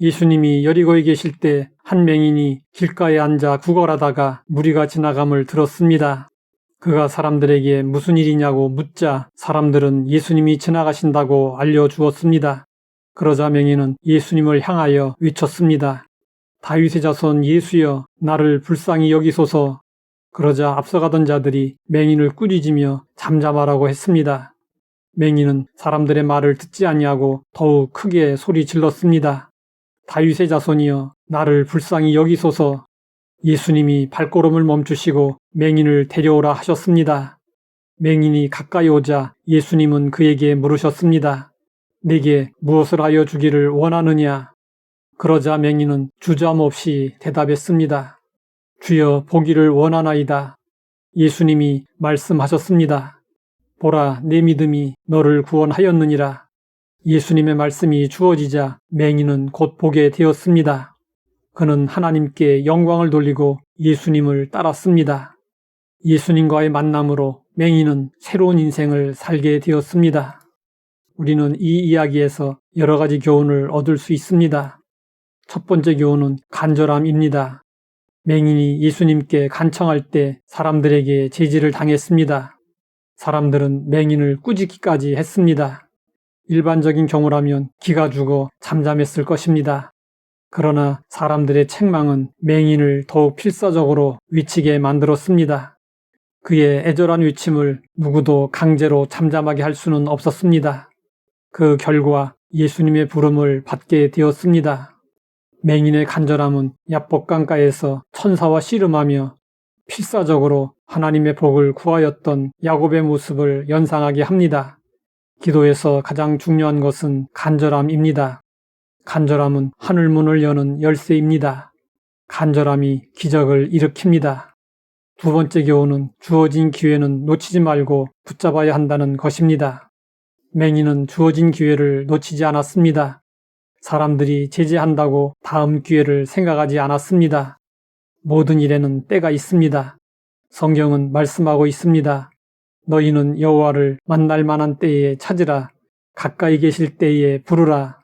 예수님이 여리고에 계실 때 한 맹인이 길가에 앉아 구걸하다가 무리가 지나감을 들었습니다. 그가 사람들에게 무슨 일이냐고 묻자 사람들은 예수님이 지나가신다고 알려주었습니다. 그러자 맹인은 예수님을 향하여 외쳤습니다. 다윗의 자손 예수여 나를 불쌍히 여기소서 그러자 앞서가던 자들이 맹인을 꾸짖으며 잠잠하라고 했습니다. 맹인은 사람들의 말을 듣지 아니하고 더욱 크게 소리 질렀습니다. 다윗의 자손이여 나를 불쌍히 여기소서 예수님이 발걸음을 멈추시고 맹인을 데려오라 하셨습니다. 맹인이 가까이 오자 예수님은 그에게 물으셨습니다. 내게 무엇을 하여 주기를 원하느냐? 그러자 맹인은 주저함 없이 대답했습니다. 주여 보기를 원하나이다. 예수님이 말씀하셨습니다. 보라, 내 믿음이 너를 구원하였느니라. 예수님의 말씀이 주어지자 맹인은 곧 보게 되었습니다. 그는 하나님께 영광을 돌리고 예수님을 따랐습니다. 예수님과의 만남으로 맹인은 새로운 인생을 살게 되었습니다. 우리는 이 이야기에서 여러 가지 교훈을 얻을 수 있습니다. 첫 번째 교훈은 간절함입니다. 맹인이 예수님께 간청할 때 사람들에게 제지를 당했습니다. 사람들은 맹인을 꾸짖기까지 했습니다. 일반적인 경우라면 기가 죽어 잠잠했을 것입니다. 그러나 사람들의 책망은 맹인을 더욱 필사적으로 위치게 만들었습니다. 그의 애절한 외침을 누구도 강제로 잠잠하게 할 수는 없었습니다. 그 결과 예수님의 부름을 받게 되었습니다. 맹인의 간절함은 야복강가에서 천사와 씨름하며 필사적으로 하나님의 복을 구하였던 야곱의 모습을 연상하게 합니다. 기도에서 가장 중요한 것은 간절함입니다. 간절함은 하늘문을 여는 열쇠입니다. 간절함이 기적을 일으킵니다. 두 번째 교훈은 주어진 기회는 놓치지 말고 붙잡아야 한다는 것입니다. 맹인은 주어진 기회를 놓치지 않았습니다. 사람들이 제재한다고 다음 기회를 생각하지 않았습니다. 모든 일에는 때가 있습니다. 성경은 말씀하고 있습니다. 너희는 여호와를 만날 만한 때에 찾으라. 가까이 계실 때에 부르라.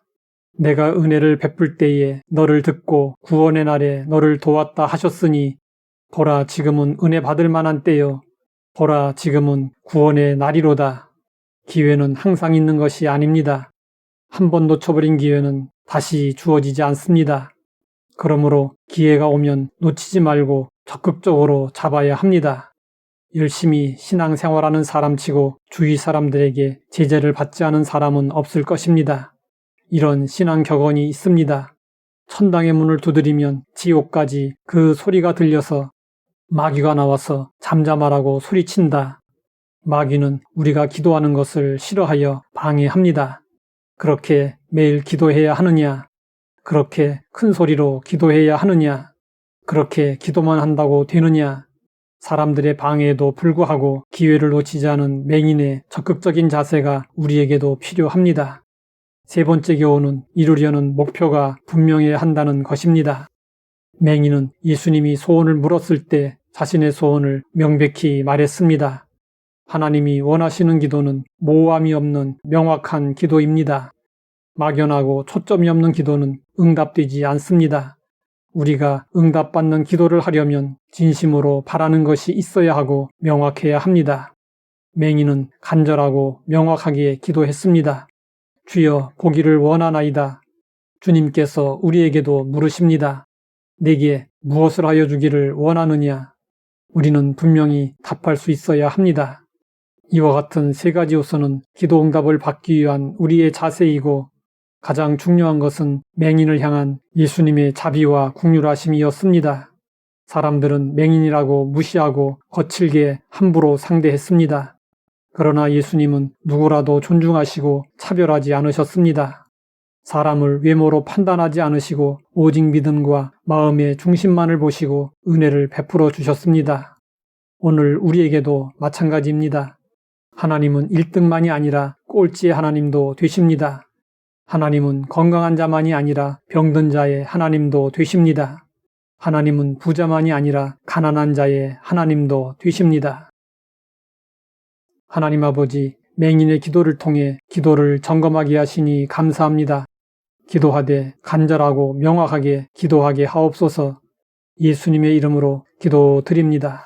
내가 은혜를 베풀 때에 너를 듣고 구원의 날에 너를 도왔다 하셨으니 보라 지금은 은혜 받을 만한 때요. 보라 지금은 구원의 날이로다. 기회는 항상 있는 것이 아닙니다. 한 번 놓쳐버린 기회는 다시 주어지지 않습니다. 그러므로 기회가 오면 놓치지 말고 적극적으로 잡아야 합니다. 열심히 신앙생활하는 사람치고 주위 사람들에게 제재를 받지 않은 사람은 없을 것입니다. 이런 신앙 격언이 있습니다. 천당의 문을 두드리면 지옥까지 그 소리가 들려서 마귀가 나와서 잠잠하라고 소리친다. 마귀는 우리가 기도하는 것을 싫어하여 방해합니다. 그렇게 매일 기도해야 하느냐? 그렇게 큰 소리로 기도해야 하느냐? 그렇게 기도만 한다고 되느냐? 사람들의 방해에도 불구하고 기회를 놓치지 않은 맹인의 적극적인 자세가 우리에게도 필요합니다. 세 번째 교훈은 이루려는 목표가 분명해야 한다는 것입니다. 맹인은 예수님이 소원을 물었을 때 자신의 소원을 명백히 말했습니다. 하나님이 원하시는 기도는 모호함이 없는 명확한 기도입니다. 막연하고 초점이 없는 기도는 응답되지 않습니다. 우리가 응답받는 기도를 하려면 진심으로 바라는 것이 있어야 하고 명확해야 합니다. 맹인은 간절하고 명확하게 기도했습니다. 주여 보기를 원하나이다. 주님께서 우리에게도 물으십니다. 내게 무엇을 하여 주기를 원하느냐? 우리는 분명히 답할 수 있어야 합니다. 이와 같은 세 가지 요소는 기도 응답을 받기 위한 우리의 자세이고 가장 중요한 것은 맹인을 향한 예수님의 자비와 국률하심이었습니다. 사람들은 맹인이라고 무시하고 거칠게 함부로 상대했습니다. 그러나 예수님은 누구라도 존중하시고 차별하지 않으셨습니다. 사람을 외모로 판단하지 않으시고 오직 믿음과 마음의 중심만을 보시고 은혜를 베풀어 주셨습니다. 오늘 우리에게도 마찬가지입니다. 하나님은 1등만이 아니라 꼴찌의 하나님도 되십니다. 하나님은 건강한 자만이 아니라 병든 자의 하나님도 되십니다. 하나님은 부자만이 아니라 가난한 자의 하나님도 되십니다. 하나님 아버지, 맹인의 기도를 통해 기도를 점검하게 하시니 감사합니다. 기도하되 간절하고 명확하게 기도하게 하옵소서 예수님의 이름으로 기도드립니다.